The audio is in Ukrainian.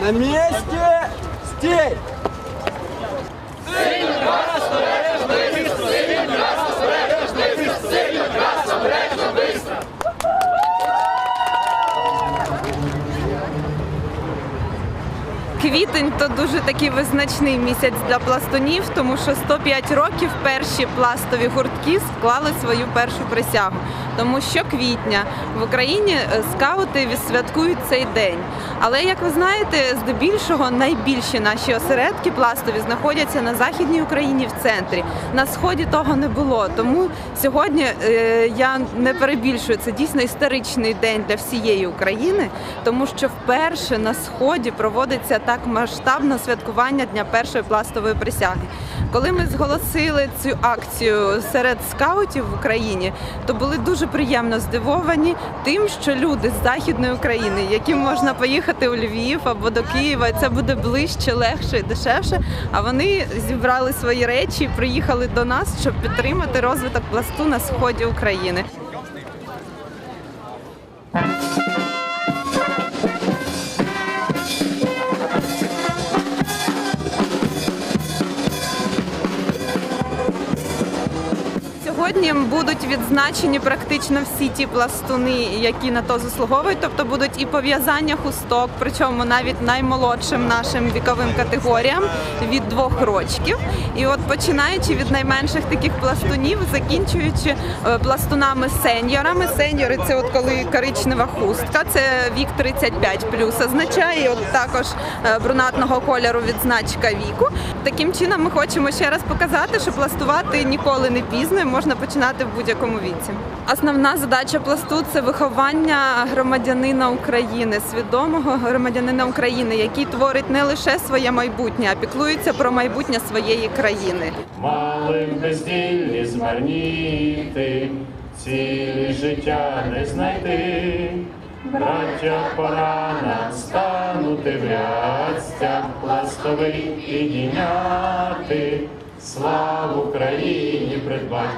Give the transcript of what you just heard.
На месте! Стей! Квітень то дуже такий визначний місяць для пластунів, тому що 105 років перші пластові гуртки склали свою першу присягу. Тому що квітня в Україні е, скаути відсвяткують цей день. Але як ви знаєте, здебільшого найбільші наші осередки пластові знаходяться на західній Україні в центрі. На сході того не було. Тому сьогодні е, я не перебільшую це дійсно історичний день для всієї України, тому що вперше на сході проводиться так масштабне святкування дня першої пластової присяги. Коли ми зголосили цю акцію серед скаутів в Україні, то були дуже приємно здивовані тим, що люди з західної України, яким можна поїхати у Львів або до Києва, це буде ближче, легше і дешевше. А вони зібрали свої речі і приїхали до нас, щоб підтримати розвиток пласту на сході України. Сьогодні будуть відзначені практично всі ті пластуни, які на то заслуговують. Тобто будуть і пов'язання хусток, причому навіть наймолодшим нашим віковим категоріям від двох рочків. І от починаючи від найменших таких пластунів, закінчуючи е, пластунами сеньорами. Сеньори це от коли коричнева хустка, це вік 35 плюс означає. І от також е, брунатного кольору відзначка віку. Таким чином ми хочемо ще раз показати, що пластувати ніколи не пізно можна починати в будь-якому віці. Основна задача пласту це виховання громадянина України, свідомого громадянина України, який творить не лише своє майбутнє, а піклується про майбутнє своєї країни. Малим бездільні змарніти, цілі життя не знайти. Браття пора настанути в рядстях пластовий підійняти, славу країні придбать,